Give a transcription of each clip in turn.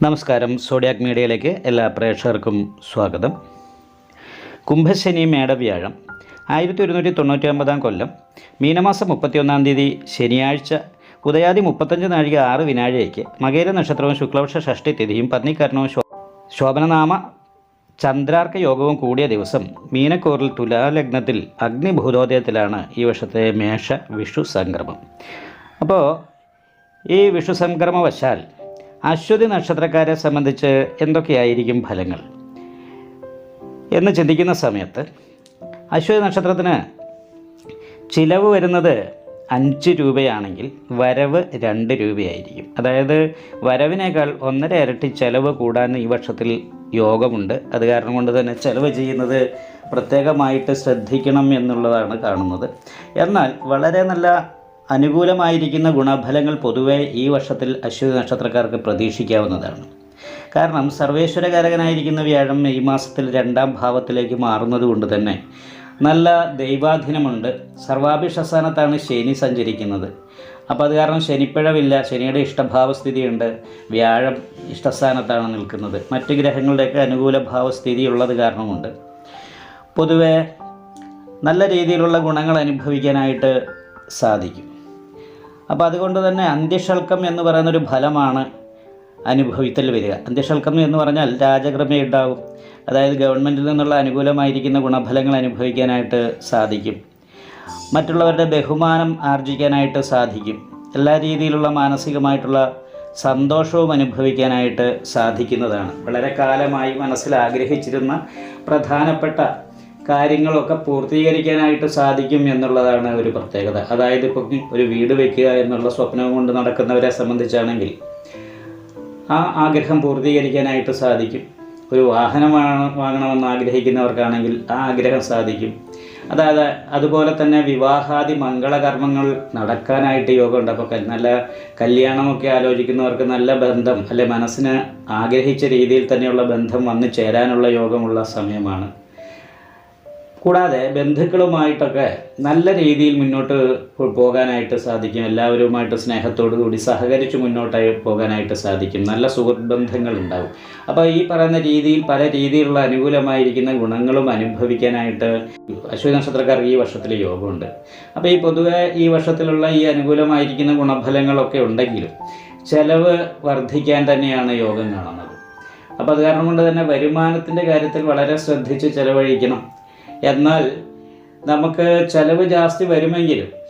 നമസ്കാരം. സോഡിയാക് മീഡിയയിലേക്ക് എല്ലാ പ്രേക്ഷകർക്കും സ്വാഗതം. കുംഭശനി മേടവ്യാഴം ആയിരത്തി ഒരുന്നൂറ്റി തൊണ്ണൂറ്റി ഒമ്പതാം കൊല്ലം മീനമാസം മുപ്പത്തിയൊന്നാം തീയതി ശനിയാഴ്ച ഉദയാദി മുപ്പത്തഞ്ച് നാഴിക ആറ് വിനാഴിയേക്ക് മകേര നക്ഷത്രവും ശുക്ലപക്ഷ ഷഷ്ടി തിഥിയും പത്നിക്കരണവും ശോ ശോഭനനാമ ചന്ദ്രാർക്ക യോഗവും കൂടിയ ദിവസം മീനക്കൂറിൽ തുലാലഗ്നത്തിൽ അഗ്നിഭൂതോദയത്തിലാണ് ഈ വർഷത്തെ മേഷ വിഷു സംക്രമം അപ്പോൾ ഈ വിഷു സംക്രമവശാൽ അശ്വതി നക്ഷത്രക്കാരെ സംബന്ധിച്ച് എന്തൊക്കെയായിരിക്കും ഫലങ്ങൾ? എന്ന് ചിന്തിക്കുന്ന സമയത്ത് അശ്വതി നക്ഷത്രത്തിന് ചിലവ് വരുന്നത് അഞ്ച് രൂപയാണെങ്കിൽ വരവ് രണ്ട് രൂപയായിരിക്കും. അതായത് വരവിനേക്കാൾ ഒന്നര ഇരട്ടി ചിലവ് കൂടാൻ ഈ വർഷത്തിൽ യോഗമുണ്ട്. അത് കാരണം കൊണ്ട് തന്നെ ചിലവ് ചെയ്യുന്നത് പ്രത്യേകമായിട്ട് ശ്രദ്ധിക്കണം എന്നുള്ളതാണ് കാണുന്നത്. എന്നാൽ വളരെ നല്ല അനുകൂലമായിരിക്കുന്ന ഗുണഫലങ്ങൾ പൊതുവെ ഈ വർഷത്തിൽ അശ്വതി നക്ഷത്രക്കാർക്ക് പ്രതീക്ഷിക്കാവുന്നതാണ്. കാരണം സർവേശ്വരകാരകനായിരിക്കുന്ന വ്യാഴം ഈ മാസത്തിൽ രണ്ടാം ഭാവത്തിലേക്ക് മാറുന്നത് കൊണ്ട് തന്നെ നല്ല ദൈവാധീനമുണ്ട്. സർവാഭിഷസ്ഥാനത്താണ് ശനി സഞ്ചരിക്കുന്നത്. അപ്പോൾ അത് കാരണം ശനിപ്പിഴവില്ല ശനിയുടെ ഇഷ്ടഭാവസ്ഥിതിയുണ്ട് വ്യാഴം ഇഷ്ടസ്ഥാനത്താണ് നിൽക്കുന്നത്. മറ്റ് ഗ്രഹങ്ങളുടെയൊക്കെ അനുകൂല ഭാവസ്ഥിതി ഉള്ളത് കാരണമുണ്ട്. പൊതുവെ നല്ല രീതിയിലുള്ള ഗുണങ്ങൾ അനുഭവിക്കാനായിട്ട് സാധിക്കും. അപ്പോൾ അതുകൊണ്ട് തന്നെ അന്ത്യഷൽക്കം എന്ന് പറയുന്നൊരു ഫലമാണ് അനുഭവിത്തൽ വരിക. അന്ത്യഷൽക്കം എന്ന് പറഞ്ഞാൽ രാജക്രമേ ഉണ്ടാകും അതായത് ഗവൺമെന്റിൽ നിന്നുള്ള അനുകൂലമായിരിക്കുന്ന ഗുണഫലങ്ങൾ അനുഭവിക്കാനായിട്ട് സാധിക്കും. മറ്റുള്ളവരുടെ ബഹുമാനം ആർജിക്കാനായിട്ട് സാധിക്കും. എല്ലാ രീതിയിലുള്ള മാനസികമായിട്ടുള്ള സന്തോഷവും അനുഭവിക്കാനായിട്ട് സാധിക്കുന്നതാണ്. വളരെ കാലമായി മനസ്സിൽ ആഗ്രഹിച്ചിരുന്ന പ്രധാനപ്പെട്ട കാര്യങ്ങളൊക്കെ പൂർത്തീകരിക്കാനായിട്ട് സാധിക്കും എന്നുള്ളതാണ് ഒരു പ്രത്യേകത. അതായത് ഇപ്പോൾ ഒരു വീട് വയ്ക്കുക എന്നുള്ള സ്വപ്നം കൊണ്ട് നടക്കുന്നവരെ സംബന്ധിച്ചാണെങ്കിൽ ആ ആഗ്രഹം പൂർത്തീകരിക്കാനായിട്ട് സാധിക്കും. ഒരു വാഹനം വാങ്ങ- വാങ്ങണമെന്ന് ആഗ്രഹിക്കുന്നവർക്കാണെങ്കിൽ ആ ആഗ്രഹം സാധിക്കും. അതായത് അതുപോലെ തന്നെ വിവാഹാദി മംഗളകർമ്മങ്ങൾ നടക്കാനായിട്ട് യോഗമുണ്ട് അപ്പോൾ കൽ- നല്ല കല്യാണമൊക്കെ ആലോചിക്കുന്നവർക്ക് നല്ല ബന്ധം അല്ലെ മനസ്സിന് ആഗ്രഹിച്ച രീതിയിൽ തന്നെയുള്ള ബന്ധം വന്നു ചേരാനുള്ള യോഗമുള്ള സമയമാണ്. കൂടാതെ ബന്ധുക്കളുമായിട്ടൊക്കെ നല്ല രീതിയിൽ മുന്നോട്ട് പോകാനായിട്ട് സാധിക്കും. എല്ലാവരുമായിട്ട് സ്നേഹത്തോടു കൂടി സഹകരിച്ച് മുന്നോട്ടായി പോകാനായിട്ട് സാധിക്കും. നല്ല സുഹൃത്ത് ബന്ധങ്ങൾ ഉണ്ടാവും അപ്പോൾ ഈ പറയുന്ന രീതിയിൽ പല രീതിയിലുള്ള അനുകൂലമായിരിക്കുന്ന ഗുണങ്ങളും അനുഭവിക്കാനായിട്ട് അശ്വതി നക്ഷത്രക്കാർക്ക് ഈ വർഷത്തിൽ യോഗമുണ്ട്. അപ്പോൾ ഈ പൊതുവെ ഈ വർഷത്തിലുള്ള ഈ അനുകൂലമായിരിക്കുന്ന ഗുണഫലങ്ങളൊക്കെ ഉണ്ടെങ്കിലും ചെലവ് വർദ്ധിക്കാൻ തന്നെയാണ് യോഗം കാണുന്നത്. അപ്പോൾ അത് കാരണം കൊണ്ട് തന്നെ വരുമാനത്തിന്റെ കാര്യത്തിൽ വളരെ ശ്രദ്ധിച്ച് ചെലവഴിക്കണം. എന്നാൽ നമുക്ക് ചെലവ് ജാസ്തി വരുമെങ്കിലും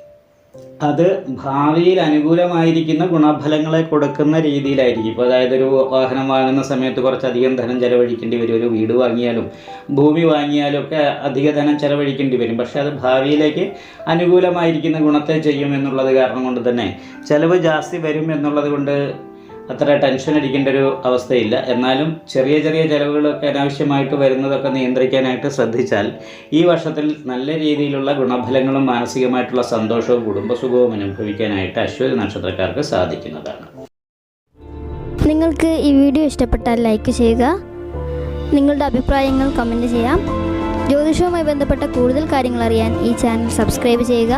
അത് ഭാവിയിൽ അനുകൂലമായിരിക്കുന്ന ഗുണഫലങ്ങളെ കൊടുക്കുന്ന രീതിയിലായിരിക്കും. ഇപ്പോൾ അതായത് ഒരു വാഹനം വാങ്ങുന്ന സമയത്ത് കുറച്ചധികം ധനം ചെലവഴിക്കേണ്ടി വരും. ഒരു വീട് വാങ്ങിയാലും ഭൂമി വാങ്ങിയാലും ഒക്കെ അധിക ധനം ചെലവഴിക്കേണ്ടി വരും. പക്ഷേ അത് ഭാവിയിലേക്ക് അനുകൂലമായിരിക്കുന്ന ഗുണത്തെ ചെയ്യും എന്നുള്ളത് കാരണം കൊണ്ട് തന്നെ ചിലവ് ജാസ്തി വരും എന്നുള്ളത് കൊണ്ട് അത്ര ടെൻഷൻ അടിക്കേണ്ട ഒരു അവസ്ഥയില്ല. എന്നാലും ചെറിയ ചെറിയ ചിലവുകളൊക്കെ അനാവശ്യമായിട്ട് വരുന്നതൊക്കെ നിയന്ത്രിക്കാനായിട്ട് ശ്രദ്ധിച്ചാൽ ഈ വർഷത്തിൽ നല്ല രീതിയിലുള്ള ഗുണഫലങ്ങളും മാനസികമായിട്ടുള്ള സന്തോഷവും കുടുംബസുഖവും അനുഭവിക്കാനായിട്ട് അശ്വതി നക്ഷത്രക്കാർക്ക് സാധിക്കുന്നതാണ്. നിങ്ങൾക്ക് ഈ വീഡിയോ ഇഷ്ടപ്പെട്ടാൽ ലൈക്ക് ചെയ്യുക. നിങ്ങളുടെ അഭിപ്രായങ്ങൾ കമന്റ് ചെയ്യാം. ജ്യോതിഷവുമായി ബന്ധപ്പെട്ട കൂടുതൽ കാര്യങ്ങൾ അറിയാൻ ഈ ചാനൽ സബ്സ്ക്രൈബ് ചെയ്യുക.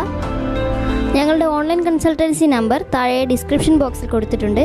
ഞങ്ങളുടെ ഓൺലൈൻ കൺസൾട്ടൻസി നമ്പർ താഴെ ഡിസ്ക്രിപ്ഷൻ ബോക്സിൽ കൊടുത്തിട്ടുണ്ട്.